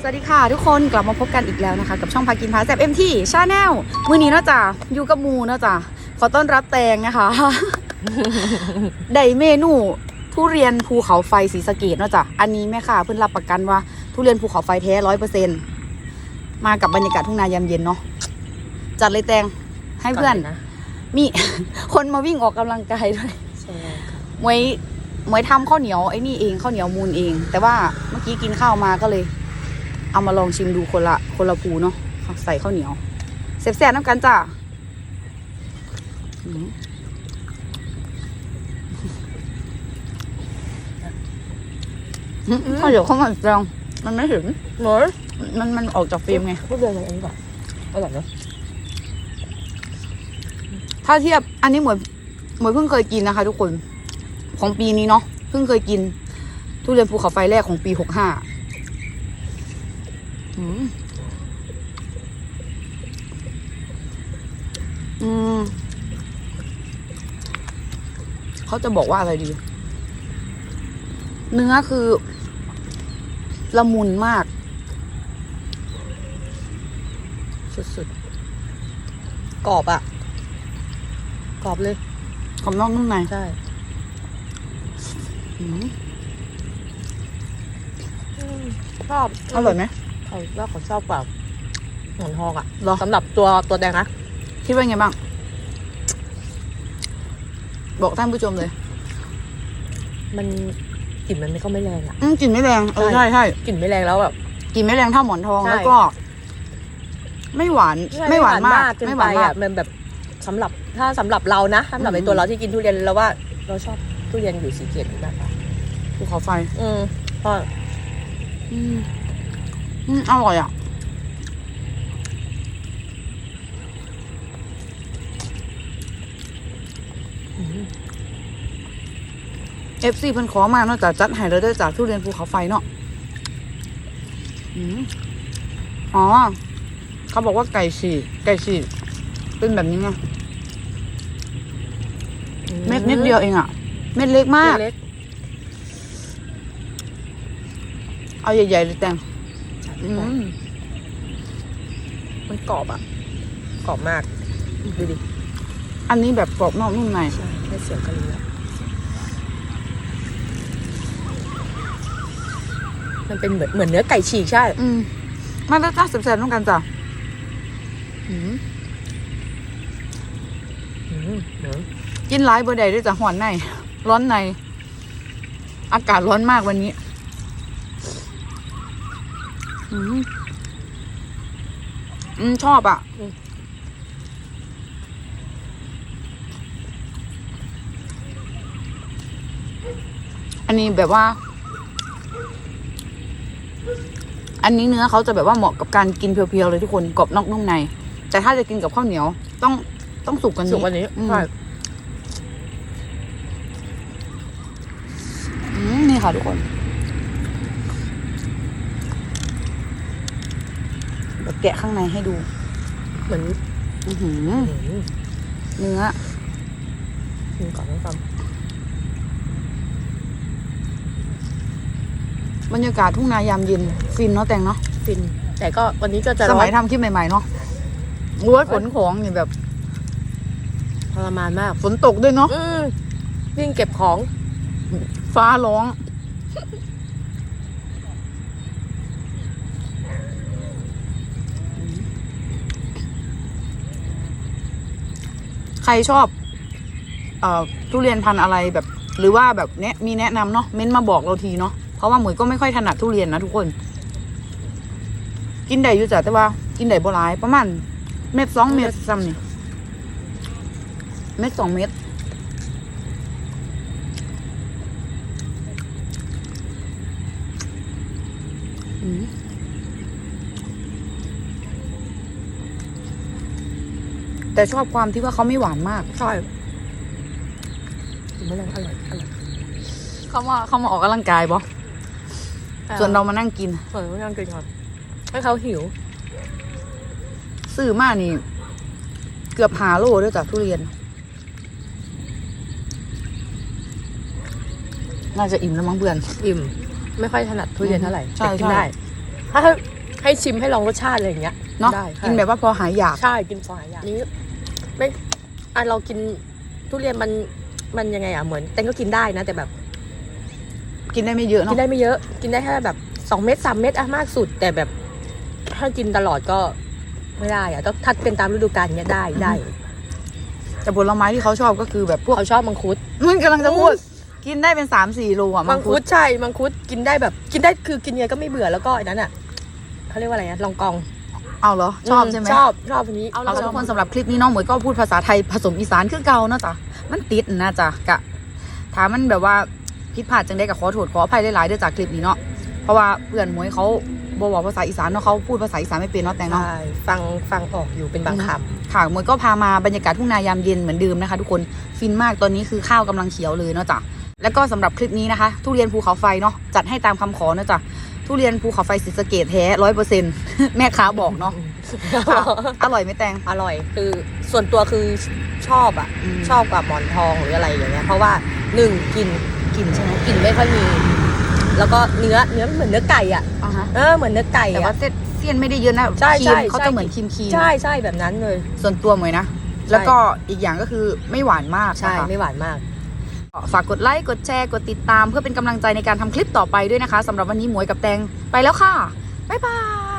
สวัสดีค่ะทุกคนกลับมาพบกันอีกแล้วนะคะ กับช่องพากินพาแซบเอ็มที่ชาแนลมือนี้เนาะจ๊ะอยู่กับหมูเนาะจ๊ะขอต้อนรับแตงนะคะ ได้เมนูทุเรียนภูเขาไฟสีสะเกดเนาะจ๊ะอันนี้แม่ค่ะ เพิ่นรับประกันว่าทุเรียนภูเขาไฟแท้ร้อยเปอร์เซ็นมากับบรรยากาศทุ่งนายามเย็นเนาะจัดเลยแตงให้เพื่อนก่ลยนะมีคนมาวิ่งออกกำลังกายด้วยใช่ค่ะมวยมวยทำข้าวเหนียวไอ้นี่เองข้าวเหนียวมูลเอง แต่ว่าเมื่อกี้กินข้าวมาก็เลย เอามาลองชิมดูคนละคนละภูเนาะใส่ข้าวเหนียวเสียบๆน้ำกันจ้ะอืมข้าวเหนียวเข้ามาจังมันไม่ถึงหนูมันมันออกจากฟิล์มไงพูดเรื่องอะไรนี้ก่อนอร่อยเนอะถ้าเทียบอันนี้หมวยหมวยเพิ่งเคยกินนะคะ ทุกคน ของปีนี้เนาะเพิ่งเคยกิน ทุเรียนภูเขาไฟแรกของปีหกห้า อืมอืมเขาจะบอกว่าอะไรดี เนื้อคือ ละมุนมาก สุดๆ กรอบอะกรอบเลยขอบนอกนุ่มในใช่อืมชอบ อร่อยไหม เขาว่าเขาชอบกว่าหมอนทองอะเหรอ สำหรับตัวตัวแดงนะ คิดว่าไงบ้าง บอกท่านผู้ชมเลยมันกลิ่นมันไม่ก็ไม่แรงอะ อืมกลิ่นไม่แรงเออใช่ใช่ใช่กลิ่นไม่แรงแล้วแบบ กลิ่นไม่แรงเท่าหมอนทองใช่ แล้วก็ ไม่หวาน ไม่หวานมาก เกินไม่หไปวานมาอะกมันแบบสำหรับถ้าสำหรับเรานะสำหรับอืมในตัวเราที่กินทุเรียนเราว่า เราชอบทุเรียนอยู่สีเขียดแบบอะภูเขาไฟ อืมเพราะอืม อืมอร่อยอะอืมเอฟซีเพิ่นขอมาเนาะจากจัดให้เราได้จากทุเรียนภูเขาไฟเนาะอืมอ๋อ เขาบอกว่าไก่ฉีกไก่ฉีกเป็นแบบนี้ไงเม็ดนิดเดียวเองอะ เม็ดเล็กมากเล็กเอาใหญ่ๆเลยแตง อืมมันกรอบอะกรอบมากดูดิอันนี้แบบกรอบนอกนุ่มในใช่แค่เสียงก็รู้แล้วมันเป็นเหมือนเหมือนเนื้อไก่ฉีกใช่ อืมมันก็จ้าแซ่บๆต้องกันจ้ะอืมอืมเนอะกินหลายบ่ได้ด้วยจ้ะหอนใน ร้อนใน อากาศร้อนมากวันนี้ อืมอืมชอบอะอันนี้แบบว่า อันนี้เนื้อเขาจะแบบว่าเหมาะกับการกินเพียวๆเลยทุกคนกรอบนอกนุ่มใน แต่ถ้าจะกินกับข้าวเหนียว ต้องต้องสุกกันสุกวันนี้อืมใช่อืมนี่ค่ะทุกคนเดี๋ยว แกะข้างในให้ดู เหมือนอือหืออืมเนื้อกินก่อนต้องฟังบรรยากาศทุ่งนายามเย็นฟินเนาะแตงเนาะฟิน แต่ก็วันนี้ก็จะสร้อมัยนทำคลิปใหม่ๆเนาะโอ้ยฝนของนี่แบบ ทรมานมาก ฝนตกด้วยเนาะอืมวิ่งเก็บของ ฟ้าร้อง ใครชอบเอ่อทุเรียนพันธุ์อะไรแบบ หรือว่าแบบเนี้ยมีแนะนำเนาะเม้นมาบอกเราทีเนาะเพราะว่าหมวยก็ไม่ค่อยถนัดทุเรียนนะทุกคน กินได้อยู่จ้ะแต่ว่า กินได้บ่หลาย ประมาณเม็ดสองเม็ดซ้ำนี่เม็ดสองเม็ดอืม แต่ชอบความที่ว่าเขาไม่หวานมากใช่ไม่ลองอร่อยอร่อยเขามาเขามาออกกำลังกายบ่ส่วนเรามานั่งกินส่วนเรานั่งกินก่อนให้เขาหิวซื้อมานี่ เกือบหาโลด้วยจากทุเรียน น่าจะอิ่มแล้วมั้งเพื่อนอิ่ม ไม่ค่อยถนัดทุเรียนเท่าไหร่ใช่แต่กินใช่ได้ ถ้าให้ให้ชิมให้ลองรสชาติอะไรอย่างเงี้ยเนาะได้กินแบบว่าพอหายอยาก ใช่ กินฟอยอย่างนี้ ไม่อะเรากินทุเรียนมันมันยังไงอะเหมือนแตงก็กินได้นะ แต่แบบกินได้ไม่เยอะกิเนาะนได้ไม่เยอะ กินได้แค่แบบสองเม็ดสามเม็ดอะมากสุด แต่แบบถ้ากินตลอดก็ไม่ได้อะต้องถ้าเป็นตามฤดูกาลเนี้ยได้ได้แต่ผลไม้ที่เขาชอบก็คือแบบพวกเขาชอบมังคุด มันกำลังจะพูด กินได้เป็นสามสี่โลอะมังคุดใช่มังคุดกินได้แบบ กินได้คือกินยังไงก็ไม่เบื่อแล้วก็อันนั้นอะเขาเรียกว่าอะไรนะลองกอง เอาเหรอ ชอบใช่ไหมชอบชอบอันนี้เอาละค่ะทุกคนสำหรับคลิปนี้น้องหมวยก็พูดภาษาไทยผสมอีสานคือเก่าเนาะจ้ะมันติดนะจ๊ะกะถามมันแบบว่าผิดพลาดจังได้กับขอโทษขออภัยหลายๆเด้วยจากคลิปนี้เนาะเพราะว่าเพื่อนหมวยเขาบอกภาษาอีสานเนาะเขาพูดภาษาอีสานไม่เป็นเนาะแต่งเนาะใช่ฟังฟังออกอยู่เป็นบางคำค่ะมวยก็พามาบรรยากาศทุ่งนายามเย็นเหมือนเดิมนะคะ ทุกคนฟินมากตอนนี้คือข้าวกำลังเขียวเลยเนาะจ้ะแล้วก็สำหรับคลิปนี้นะคะ ทุเรียนภูเขาไฟเนาะจัดให้ตามคำขอเนาะจ้ะ ทุเรียนภูเขาไฟศรีสะเกดแท้ร้อยเปอร์เซ็นต์แม่ค้าบอกเนาะค่ะอร่อยไหมแตง อร่อยคือส่วนตัวคือชอบอะมชอบกว่าหมอนทองหรืออะไรอย่างเงี้ยเพราะว่าหนึ่งกินกินใช่ไหมกลิ่นไม่ค่อยมี แล้วก็เนื้อเนื้อมันเหมือนเนื้อไก่อะอ่าฮะเออเหมือนเนื้อไก่แต่ว่าอะ เส้นเส้นไม่ได้เยอะนะใช่ครีใช่มเขาใช่ จะเหมือนครีมครีมใช่ใช่แบบนั้นเลย ส่วนตัวหมวยนะ แล้วก็อีกอย่างก็คือไม่หวานมากใช่นะคะไม่หวานมาก ฝากกดไลค์ กดแชร์ กดติดตาม เพื่อเป็นกำลังใจในการทำคลิปต่อไปด้วยนะคะสำหรับวันนี้หมวยกับแตงไปแล้วค่ะ บ๊ายบาย